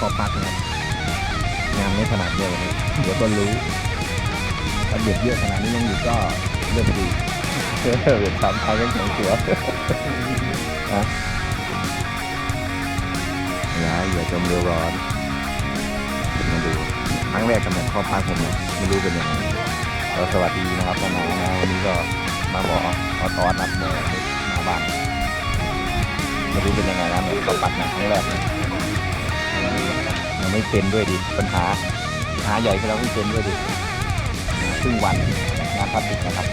ขอปักนะคงานไม่ขนาดเดียวนะเดี๋ยวก็รู้ถ้าเบียดเยอะขนาดนี้ยังอยู่ก็เรื่มดีเบียดสามทางยังแของตัวนะอย่าจมเรือร้อนมาดูครั้งแรกกับแบบข้อพักผมเลยไม่รู้เป็นยังไงเรสวัสดีนะครับน้องนะวันนี้ก็มาบอกขอต้อนรับมาบ้านไม่รู้เป็นยังไงนะเหมือนก็ปัดหนักครั้งแรก ไม่เป็นด้วยดิปัญหาปัญหาใหญ่ที่เราไม่เป็นด้วยดิครึ่งวันงานพัดติดนะครับ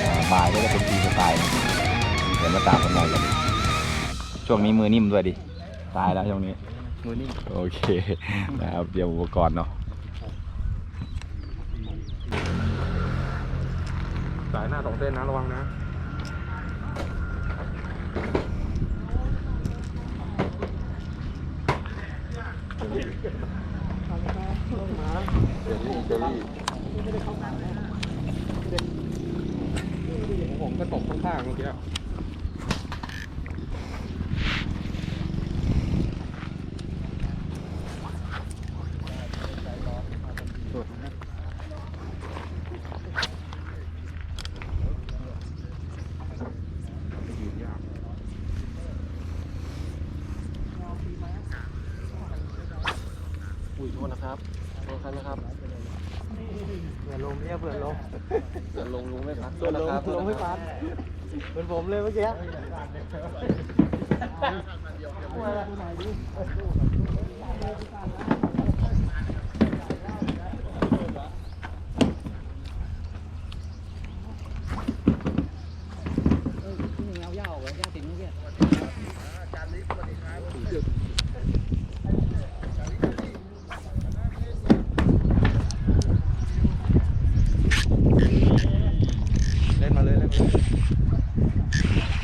อ่าบ่ายก็จะเป็นทีสไตล์เดี๋ยวมาตามกันหน่อยกันช่วงนี้มือนิ่มด้วยดิตายแล้วช่วงนี้มือนี่โอเคนะครับเดี๋ยวอุปกรณ์เนาะสายหน้าสองเส้นนะระวังนะ เจลลี่เจลลี่ผมก็ตกข้างๆเมื่อกี้ อุ้ยโทษนะครับ โทษครับนะครับเผื่อลมเนี่ยเผื่อลมเดี๋ยวลงลุงไม่พักโทเผื่อษนะลครับมลมไม่พัดเหมือนผมเลยเมื่อกี้ เล่นมาเลยเล่นมาเลย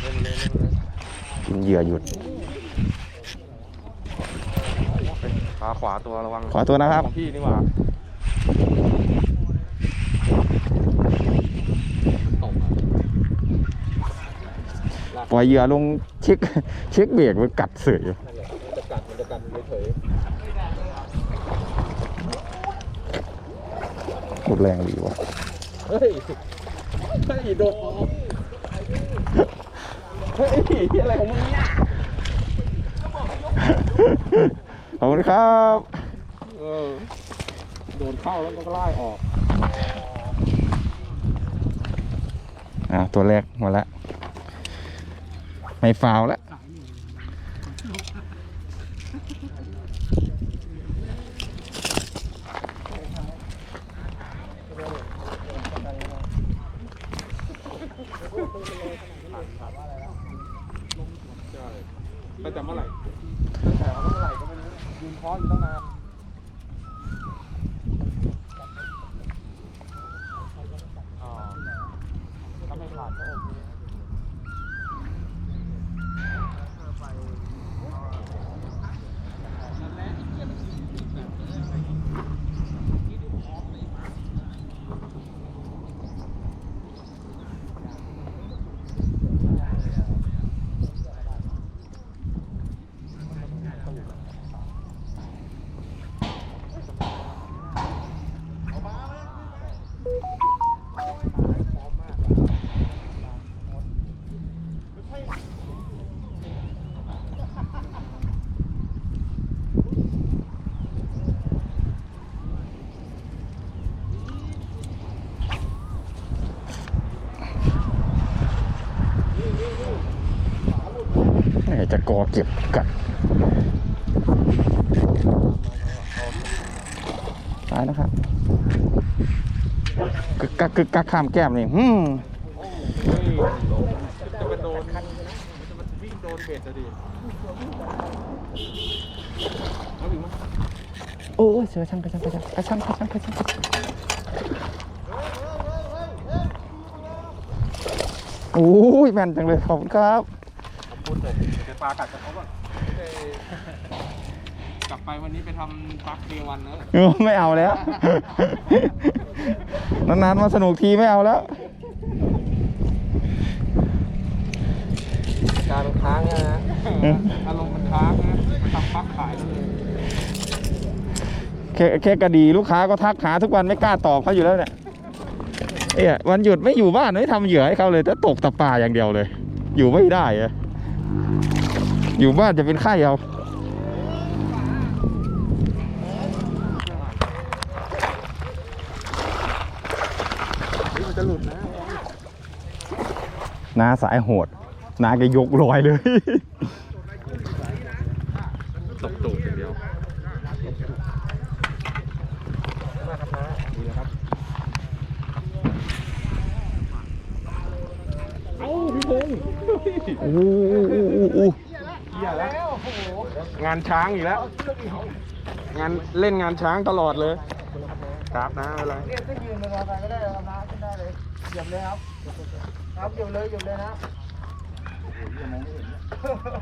เล่นมาเลยเล่นมาเลย กินเหยื่อหยุด ขาขวา ตัวระวังขวาตัวนะครับ ของพี่นี่หว่าตกอะปล่อยเหยื่อลงเช็คเช็คเบรกมันกัดเสืออยู่มันจะกัดมันจะกัดเฉยหมดแรงดีวะๆเฮ้ยเฮ้ยโดดเฮ้ยอะไรของมึงเนี่ยขอบคุณครับ เออ โดนเข้าแล้วก็ไล่ออก อ่าตัวแรกหมดละไม่ฟาวแล้วใช่ตั้งแต่เมื่อไหร่ตั้งแต่เมื่อไหร่ก็ไม่รู้ยืนเพาะอยู่ตั้งนานอ๋อถ้าไม่ขาดก็โอเค แหม่จะ กอเก็บกัดตายนะครับกึกกักกึกกักข้ามแก้มนี่อืมเฮ้ยจะไปโดนจะมาวิ่งโดนเบ็ดอะดิเอาถึงมั้ยโอ้ยเสือช่างกระช่างกระช่างกระช่างกระช่างกระช่างกระช่างโอ้ยแม่นจังเลยขอบคุณครับ ปลากัดกับเขาก่อนเอ้ยกลับไปวันนี้ไปทำปักเดวันนะเออไม่เอาแล้ว นานๆมาสนุกทีไม่เอาแล้ว การค้างนะฮะอารมณ์มันค้างนะไปทำปักขายแล้วเลยแค่แค่กระดีลูกค้าก็ทักหาทุกวันไม่กล้าตอบเขาอยู่แล้วเนี่ยเอ้ยวันหยุดไม่อยู่บ้านไม่ทำเหยื่อให้เขาเลยแต่ตกตะปาอย่างเดียวเลย อยู่ไม่ได้อะ อยู่บ้านจะเป็นไข้เอามันจะหลุดนะนาสายโหดนาแกยกลอยเลย ตกตูดอย่างเดียวเอ้าพี่พงษ์โอ้โหโอ้โหเหี้ ยแล้ว งานช้างอีกแล้ว งานเล่นงานช้างตลอดเลย ครับนะอะไรเนี่ยถ้ายืนมารอไปก็ได้เอาน้ำขึ้นได้เลยเหยียบเลยครับครับเหยียบเลยเหยียบเลยนะ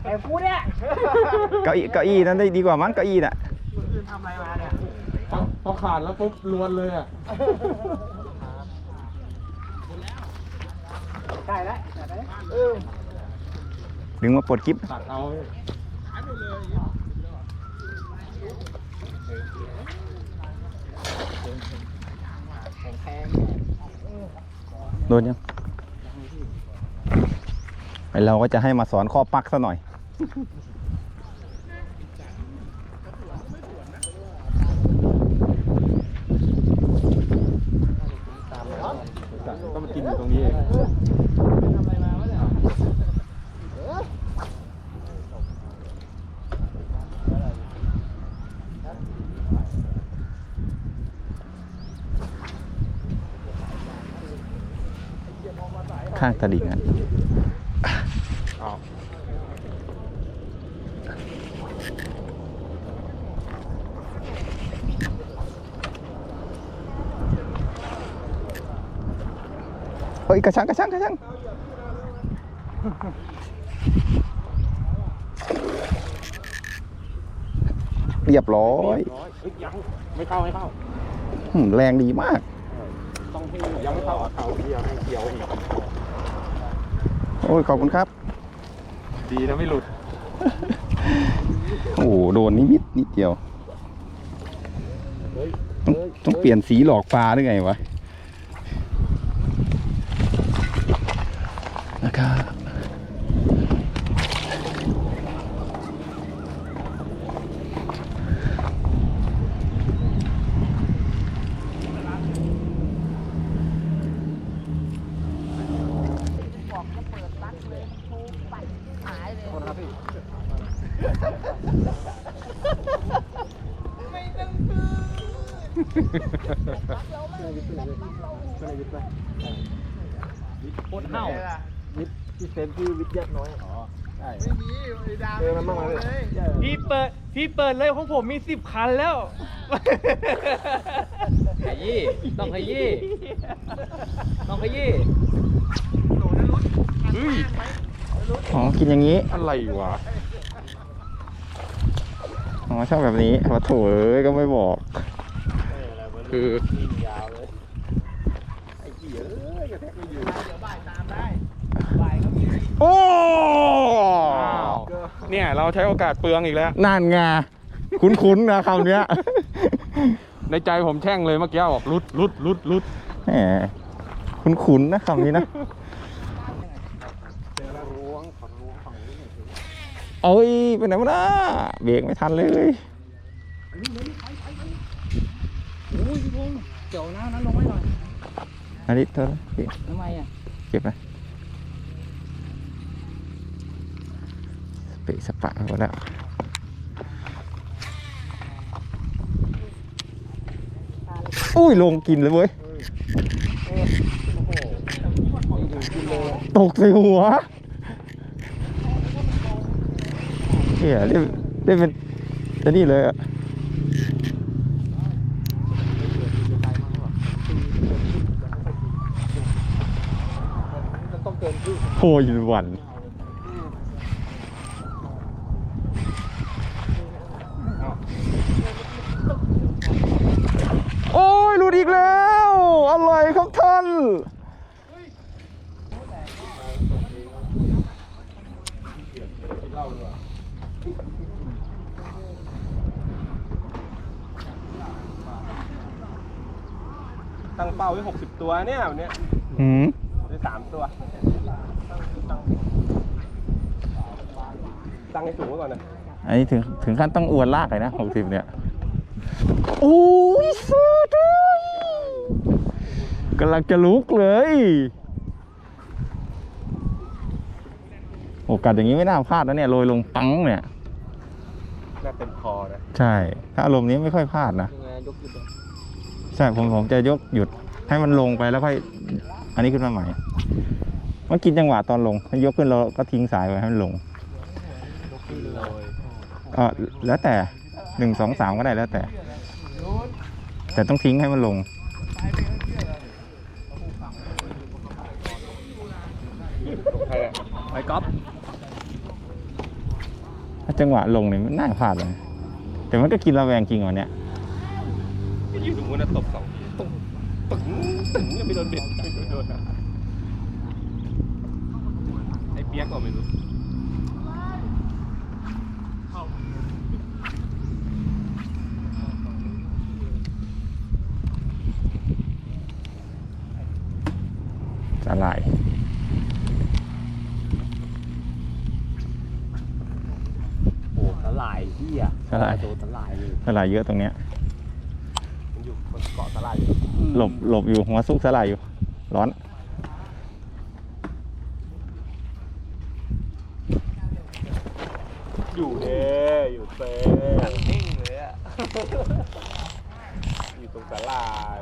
ไอ้กูเนี่ยเก้าอี้เก้าอี้นั้นได้ดีกว่ามั้งเก้าอี้น่ะทำอะไรมาเนี่ยพอพอขาดแล้วปุ๊บลวนเลยอะใช่แล้วเออ ดึงมาปลดคลิปตัดเอาโดนยังไอเราก็จะให้มาสอนข้อปักซะหน่อย ก็มากินอยู่ตรงนี้เอง ทำอะไรมาวะเนี่ย ข้างตลิ่งอะอ้าวเฮ้ยกระชังกระชังกระชังเรียบร้อยร้อยเอ้ยยังไม่เข้าไม่เข้าหืมแรงดีมาก ต้องให้ยังไม่เข้าอะเขาเดียวให้เกี่ยวอีก โอ้ยขอบคุณครับ ดีนะไม่หลุด โอ้โหโดนนิดนิดเดียว ต้องต้องเปลี่ยนสีหลอกปลาหรือไงวะ โคตรเน่าวิทย์ที่เซนที่วิทย์แยกน้อยอ๋อใช่ไม่มีดาวเจอมันบ้างไหมพี่เปิดพี่เปิดเลยของผมมีสิบคันแล้วขยี้ต้องขยี้ต้องขยี้เฮ้ย อ๋อ กินอย่างนี้ อะไรวะ อ๋อ ชอบแบบนี้พอโถเอ้ยก็ไม่บอก คือโอ้เนี่ยเราใช้โอกาสเปลืองอีกแล้ว นั่นไง คุ้นๆนะคำเนี้ย ในใจผมแช่งเลยเมื่อกี้บอกรุดรุดรุดรุดแหมคุ้นๆนะคำนี้นะ เอ้ยไปไหนวะนะเบรกไม่ทันเลยอุ้ยพี่พงษ์เกี่ยวน้ำนั้นลงไว้หน่อยอันนี้เธอพี่ทำไมอะเก็บไปสเปะสปะหมดแล้วอุ้ยลงกินเลยเว้ยตกใส่หัว เฮียได้ได้เป็นจะนี่เลยอะโอ้ยินวัน โอ้ยหลุดอีกแล้ว อะไรครับท่าน โตั้งเป้าไว้หกสิบตัว เนี่ยวันเนี้ยหืมได้สามตัวตั้งให้สูงไว้ก่อนนะอันนี้ถึงถึงขั้นต้องอวนลากเลยนะหกสิบเนี่ยโอ้ยสุดเลยกำลังจะลุกเลยโอกาสอย่างนี้ไม่น่าพลาดนะเนี่ยโรยลงปังเนี่ยน่าเต็มคอนะใช่ ถ้าอารมณ์นี้ไม่ค่อยพลาดนะใช่ผมผมจะยกหยุด ให้มันลงไปแล้วค่อยอันนี้ขึ้นมาใหม่มันกินจังหวะตอนลงถ้ายกขึ้นเราก็ทิ้งสายไว้ให้มันลงเออแล้วแต่หนึ่งสองสามก็ได้แล้วแต่ แต่ต้องทิ้งให้มันลงใครอะไปก๊อฟถ้าจังหวะลงเนี่ยมันน่าพลาดเลย แต่มันก็กินระแวงจริงวันเนี้ยอยู่ตรงนู้นนะตบสองที ตึ้งตึ้งตึ้งยังไม่โดนเบ็ดไม่โดนอะไอ้เปียกก็ไม่รู้สลายโอ้สลายเฮียสลาย โดนสลายเลยสลายเยอะตรงเนี้ย มันอยู่บนเกาะตลาดอยู่ หลบหลบอยู่หัวซุกสลายอยู่ ร้อน อยู่เด้อยู่เต้นิ่งเลยอะอยู่ตรงสาลาย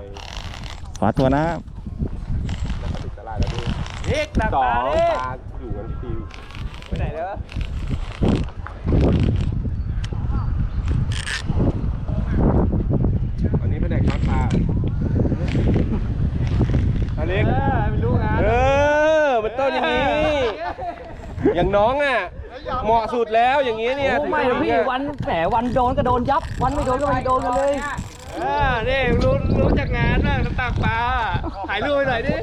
ขวาตัวนะแล้วก็ติดสาลายแล้วด้วยเด็กตาสอตางเลยตาอยู่กันที่ทีไปไหนแล้ว วันนี้ไปแดกช้อนปลา อเล็กเออไม่รู้งานเออมันต้นอย่างนี้ อย่างน้องอะเหมาะสุดแล้วอย่างนี้เนี่ยโอ้ไม่หรอกพี่วันแหมวันโดนก็โดนยับ วันไม่โดนก็ไม่โดนกันเลยเออนี่รู้รู้จากงานบ้างน้ำตากปลาถ่ายรูปไปหน่อยดิ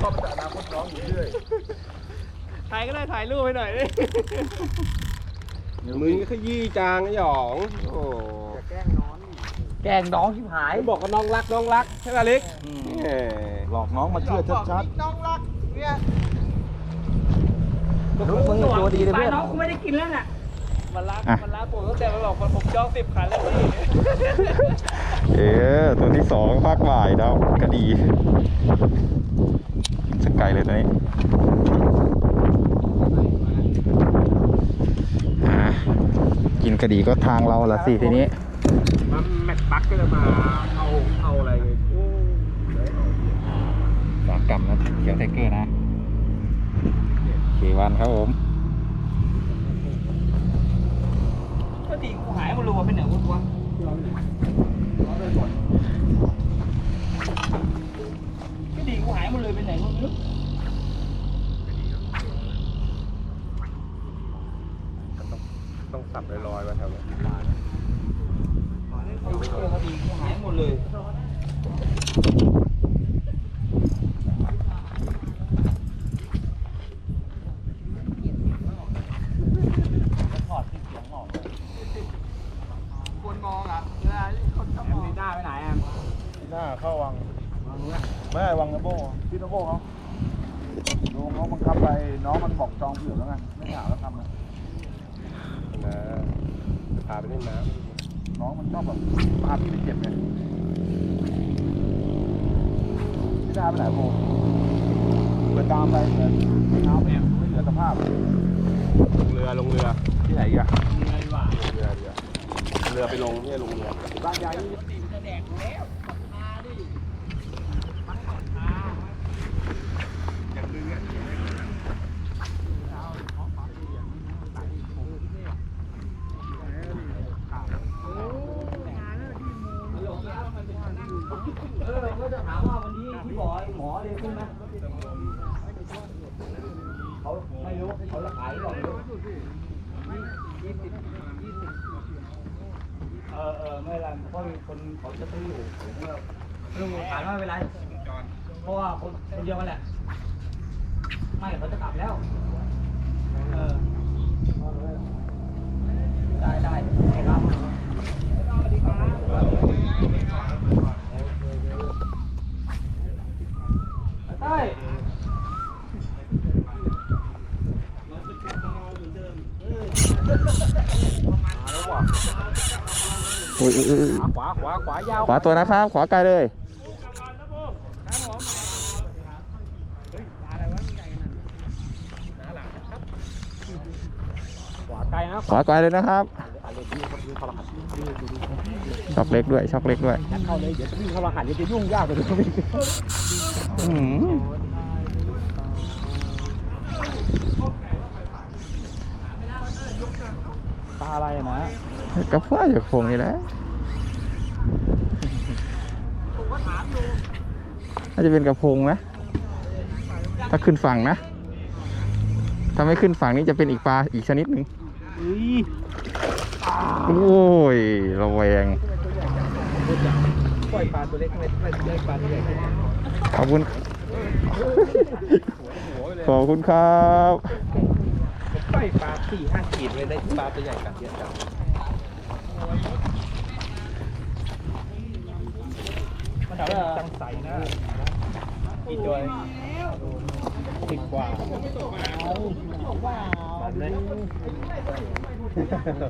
ชอบแต่อนาคตน้องอยู่เรื่อยถ่ายก็ได้ถ่ายรูปไปหน่อยดิมึงก็ขยี้จางไอ้หยองโอ้แกล้งน้องที่หายไอ้บอกว่าน้องรักน้องรักใช่ไหมเล็กแหมหลอกน้องมาเชื่อชัดน้องรักเนี่ยมึงนี่ตัวดีเลยเพื่อนน้องกูไม่ได้กินแล้วน่ะมันรักอะมันรักผมตั้งแต่มันบอกผมจองสิบคันแล้วพี่ๆเอ๊ะตัวที่สองภาคบ่ายแล้วก็ดีสกไกลเลยตัวนี้อะกินกระดีก็ทางเราละสิทีนี้มันแม็กปักก็จะมาเอาเอาอะไรไงโอ้สาม กรัมนะเขียวไทเกอร์นะกี่วันครับผมก็ดีกูหายมันรู้ว่าเป็นไหนวะก็ดีกูหายหมันเลยเป็นไหนวะต้องสับลอยๆมาแถวนี้หายหมดเลย คนมองอะเวลาคนชอบมองหน้าไปไหนอะ หน้าเข้าวังไม่ได้วังนะโบพี่นะโบเขาลุงเขาบังคับไปน้องมันบอกจองเผื่อแล้วไงไม่อยากแล้วทำนะ นะพาไปเล่นน้ น้องมันชอบแบบพาพี่ไปเจ็บไงพี่ดาไปไหนโบเปิดตามไปเหมือนน้ำไม่ไม่เหลือสภาพำลงเรือลงเรือ ที่ ไหนอีกันเรือเรือเรือไปลงเนี่ยลงเรือบ้านยายเออก็จะถามว่าวันนี้ที่บอกไอ้หมอเรียกขึ้นไหมเขาไม่รู้เขาจะขายหรอกไม่รู้เออเออไม่เป็นไรเพราะมีคนเขาจะซื้ออยู่ผมก็ลุงขายไม่เป็นไรเพราะว่าคนคนเดียวกันแหละ ไม่เขาจะกลับแล้ว เออ ได้ได้ได้ครับใช่อุ้ยอุ้ยอุ้ยขวาขวาขวายาวขวาตัวนะครับ ขวาไกลเลย ขวาไกลนะขวาไกลเลยนะครับ ช็อกเล็กด้วยช็อกเล็กด้วยเข้าเลยเดี๋ยวจะวิ่งเข้ามาหันเดี๋ยวจะยุ่งยากกว่าเดิมอีกปลาอะไรนะกระเพาะจากพงนี่แหละน่าจะเป็นกระพงนะถ้าขึ้นฝั่งนะถ้าไม่ขึ้นฝั่งนี้จะเป็นอีกปลาอีกชนิดหนึ่ง โอ้ยระแวงปล่อยปลาตัวเล็กไม่ไมได้ปลาตัวใหญ่ขอบคุณขอบคุณครับปล่อยปลาสี่ห้าขีดเลยได้ปลาตัวใหญ่กัดเยอะจังมันจะจังใสนะกี่ตัวสิบกว่า แบ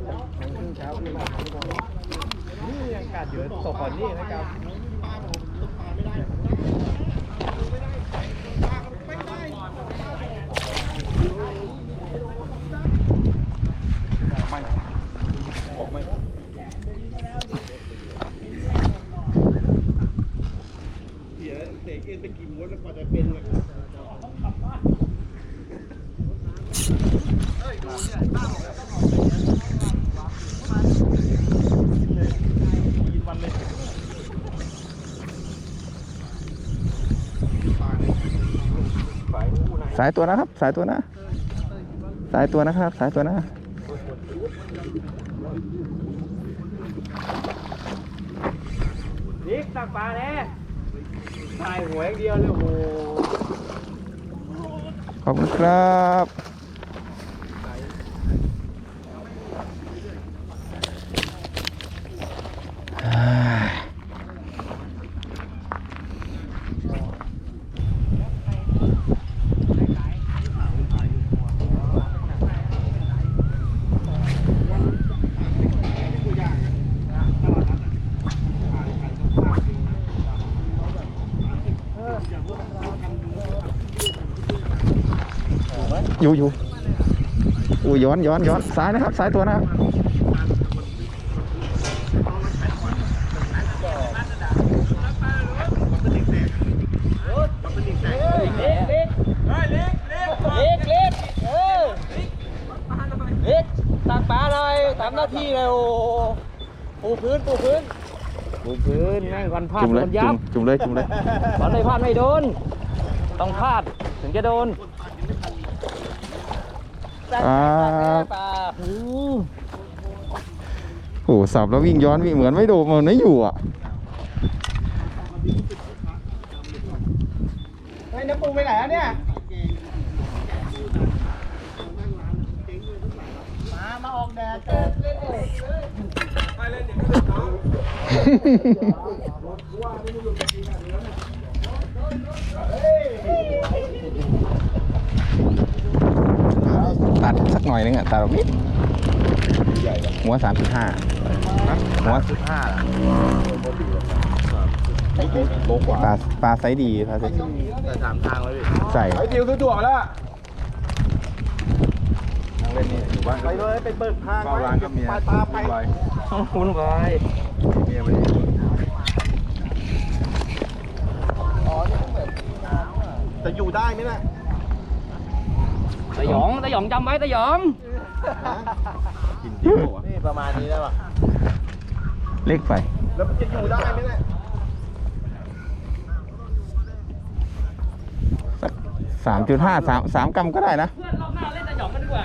บนี้นี่ยังกัดอยู่ตกก่อนนี่นะครับ สายตัวนะครับ สายตัวนะ สายตัวนะครับ สายตัวนะ นิกตักปลาแน่ตายหัวอย่างเดียวเลยโอ้โหขอบคุณครับ อยู่อยู่อู้ย้อนย้อนย้อนซ้ายนะครับซ้ายตัวนะครับเล็กเล็กเล็กเล็กเล็กเล็กตักปลาหน่อยตามหน้าที่เลยโอ้ปูพื้นปูพื้นปูพื้นแม่งวันพลาดวันยัจุ่บจุ่มเลยจุ่มเลยวันไม่พลาดไม่โดน ต้องพลาดถึงจะโดน ครับปลาหูโอ้โหสับแล้ววิ่งย้อนวิ่งเหมือนไม่โดนเหมือนไม่อยู่อะเฮ้ยน้ำปูไปไหนอะเนี่ย ตัดสักหน่อยนึงอะตัดแบบนี้หัวสามจุดห้าหัวห้าปลาปลาไซส์ดีปลาไซส์ดีแต่สามทางแล้วพี่ใส่ไอ้ดิวซื้อตั๋วมาแล้วทางเล่นนี่อยู่บ้านไปเลยไปเปิดทางเฝ้าร้านกับเมียปลาปลาไปไปคุณวายเมียไปดิจะอยู่ได้ไหมน่ะ ตะหยองตะหยองจำไว้ตะหยองกินจิ้มหัวนี่ประมาณนี้ได้ป่ะเล็กไป แล้วมันจะอยู่ได้ไหมเนี่ยสามจุดห้าสามสามกรัมก็ได้นะเพื่อนรอบหน้าเล่นตะหยองกันดีกว่า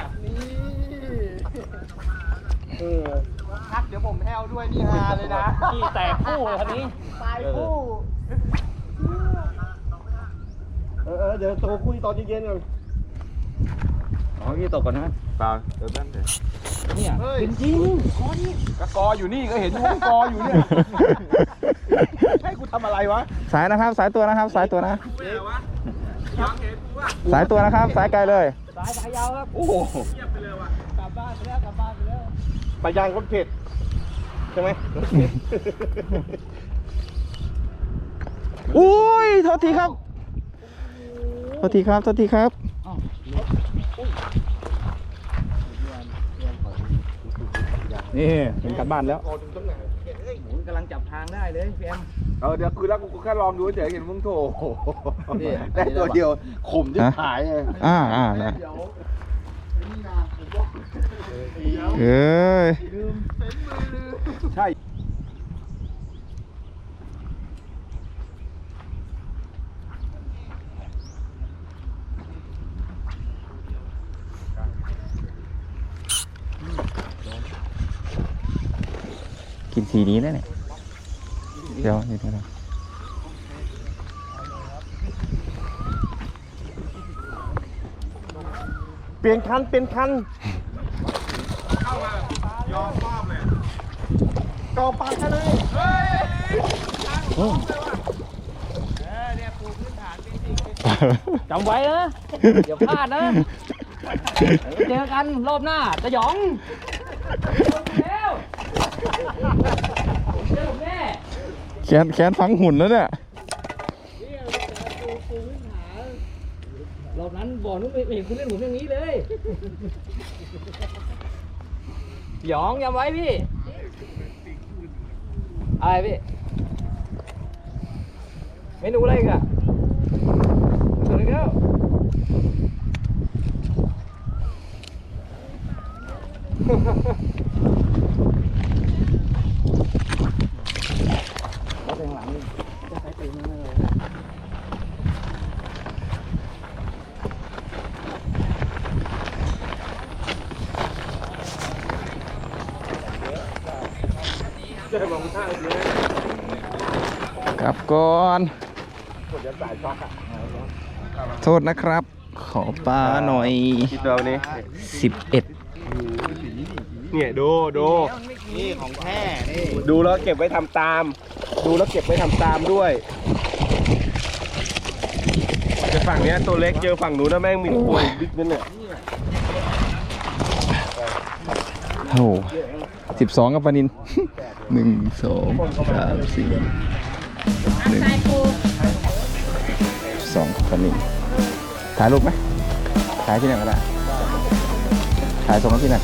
เออคัดเดี๋ยวผมแฮวด้วยนี่ฮาเลยนะนี่แตกคู่เลยคันนี้ตายคู่ เออเออเดี๋ยวโทรคุยตอนเย็นๆก่อน อ๋อพี่ตกก่อนนะเปล่าเดี๋ยวแป๊บเดียวเนี่ยเฮ้ยจริงก็กออยู่นี่ก็เห็นอยู่ว่ากออยู่เนี่ยให้กูทำอะไรวะสายนะครับ สายตัวนะครับ สายตัวนะเสายตัวนะครับ สายไกลเลย สายสายยาวครับโอ้โหกลับบ้านไปแล้วกลับบ้านไปแล้วปลายางรถเผ็ดใช่ไหมอุ้ยโทษทีครับโทษทีครับโทษทีครับ นี่เป็นกลับบ้านแล้วหมุนกำลังจับทางได้เลยพี่แอม เออเดี๋ยวคือแล้วกูแค่ลองดูเฉยเห็นมึงโถนี่ได้ตัวเดียวขมที่ฮะหายเลยอ่าอ่านะเอ้ย ใช่ กินสีนี้แล้วเนี่ยเดี๋ยวเดี๋ยวเดี๋ยวเปลี่ยนคันเปลี่ยนคันจำไว้นะอย่าพลาดนะเจอกันรอบหน้าจะหยอง แล้นแขนแขนฟังหุ่นแล้วเนี่ยรอบนั้นบ่อนู้นไม่เห็นคุณเล่นผมอย่างนี้เลย หยองจำไว้พี่ อะไรพี่ เมนูอะไรกันสวัสดีครับ กลับก่อนโทษนะครับ ขอปลาหน่อยคิดตัวนี้สิบเอ็ดเนี่ยดูดูนี่ของแท้นี่ดูแล้วเก็บไว้ทำตาม ดูแล้วเก็บไว้ทำตามด้วยแต่ฝั่งเนี้ยตัวเล็กเจอฝั่งนู้นนะแม่งมีตัวบิ๊กนั่นเนี่ยโอ้สิบสองกับปลานิน หนึ่งสองสามสี่หนึ่งสองกับปลานินถ่ายรูปไหมถ่ายที่ไหนก็ได้ถ่ายส่งมาที่ไหน